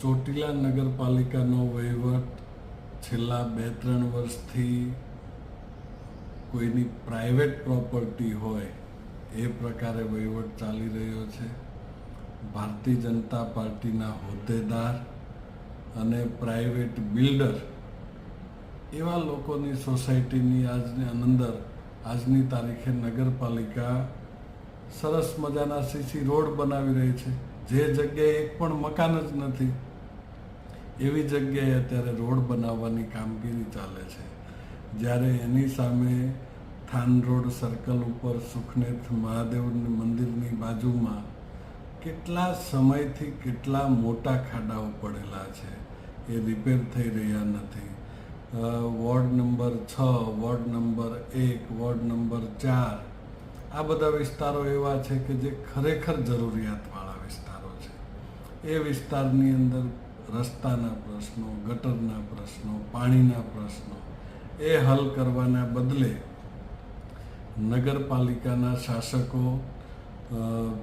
ચોટીલા નગરપાલિકાનો વહીવટ છેલ્લા બે ત્રણ વર્ષથી કોઈની પ્રાઇવેટ પ્રોપર્ટી હોય એ પ્રકારે વહીવટ ચાલી રહ્યો છે. ભારતીય જનતા પાર્ટીના હોદ્દેદાર અને પ્રાઇવેટ બિલ્ડર એવા લોકોની સોસાયટીની આજની અંદર, આજની તારીખે નગરપાલિકા સરસ મજાના સીસી રોડ બનાવી રહી છે. જે જગ્યાએ એક પણ મકાન જ નથી, એવી જગ્યાએ અત્યારે રોડ બનાવવાની કામગીરી ચાલે છે. જ્યારે એની સામે થાન રોડ સર્કલ ઉપર સુખનેથ મહાદેવની મંદિરની બાજુમાં કેટલા સમયથી કેટલા મોટા ખાડાઓ પડેલા છે, એ રિપેર થઈ રહ્યા નથી. વોર્ડ નંબર છ, વોર્ડ નંબર એક, વોર્ડ નંબર ચાર, આ બધા વિસ્તારો એવા છે કે જે ખરેખર જરૂરિયાતવાળા એ વિસ્તારની અંદર રસ્તાના પ્રશ્નો, ગટરના પ્રશ્નો, પાણીના પ્રશ્નો એ હલ કરવાના બદલે નગરપાલિકાના શાસકો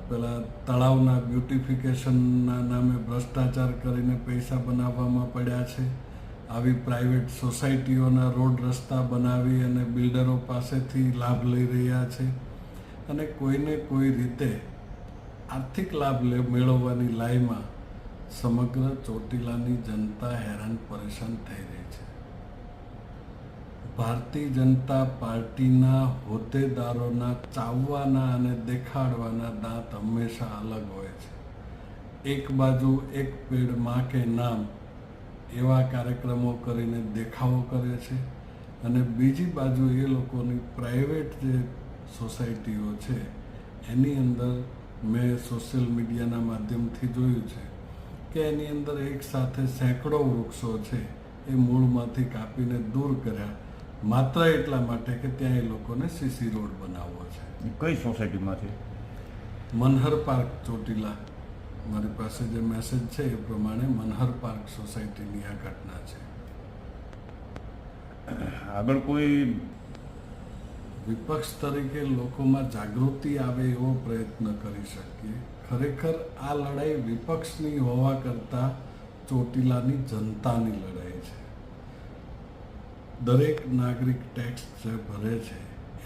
પેલા તળાવના બ્યુટિફિકેશનના નામે ભ્રષ્ટાચાર કરીને પૈસા બનાવવામાં પડ્યા છે. આવી પ્રાઇવેટ સોસાયટીઓના રોડ રસ્તા બનાવી અને બિલ્ડરો પાસેથી લાભ લઈ રહ્યા છે. અને કોઈને કોઈ રીતે આર્થિક લાભ લે મેળવવાની લાઈમાં સમગ્ર ચોટીલાની જનતા હેરાન પરેશાન થઈ રહી છે. ભારતીય જનતા પાર્ટીના હોદ્દેદારોના ચાવવાના અને દેખાડવાના દાંત હંમેશા અલગ હોય છે. એક બાજુ એક પેડમાં કે નામ એવા કાર્યક્રમો કરીને દેખાવો કરે છે અને બીજી બાજુ એ લોકોની પ્રાઇવેટ જે સોસાયટીઓ છે, એની અંદર મેં સોશિયલ મીડિયાના માધ્યમથી જોયું છે કે એની અંદર એક સાથે સેંકડો વૃક્ષો છે એ મૂળમાંથી કાપીને દૂર કર્યા. માત્ર એટલા માટે કે ત્યાં એ લોકોને સીસી રોડ બનાવવો છે. કઈ સોસાયટીમાંથી? મનહર પાર્ક ચોટીલા. મારી પાસે જે મેસેજ છે એ પ્રમાણે મનહર પાર્ક સોસાયટીની આ ઘટના છે. આગળ કોઈ વિપક્ષ તરીકે લોકોમાં જાગૃતિ આવે એવો પ્રયત્ન કરી શકીએ. ખરેખર આ લડાઈ વિપક્ષની હોવા કરતાં ચોટીલાની જનતાની લડાઈ છે. દરેક નાગરિક ટેક્સ જે ભરે છે,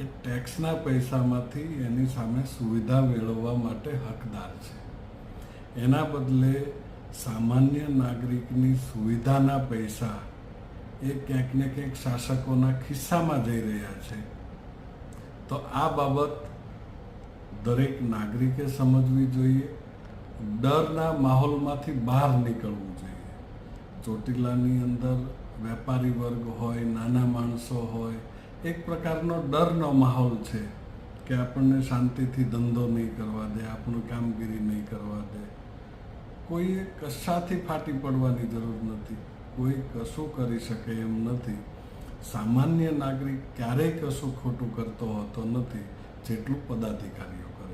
એ ટેક્સના પૈસામાંથી એની સામે સુવિધા મેળવવા માટે હકદાર છે. એના બદલે સામાન્ય નાગરિકની સુવિધાના પૈસા એ ક્યાંક ને ક્યાંક શાસકોના ખિસ્સામાં જઈ રહ્યા છે. તો આ બાબત દરેક નાગરિકે સમજવી જોઈએ. ડરના માહોલમાંથી બહાર નીકળવું જોઈએ. ચોટીલાની અંદર વેપારી વર્ગ હોય, નાના માણસો હોય, એક પ્રકારનો ડરનો માહોલ છે કે આપણને શાંતિથી ધંધો નહીં કરવા દે, આપણું કામગીરી નહીં કરવા દે. કોઈએ કશાથી ફાટી પડવાની જરૂર નથી. કોઈ કશું કરી શકે એમ નથી. સામાન્ય નાગરિક ક્યારેય કશું ખોટું કરતો હોતો નથી જેટલું પદાધિકારીઓ કરે.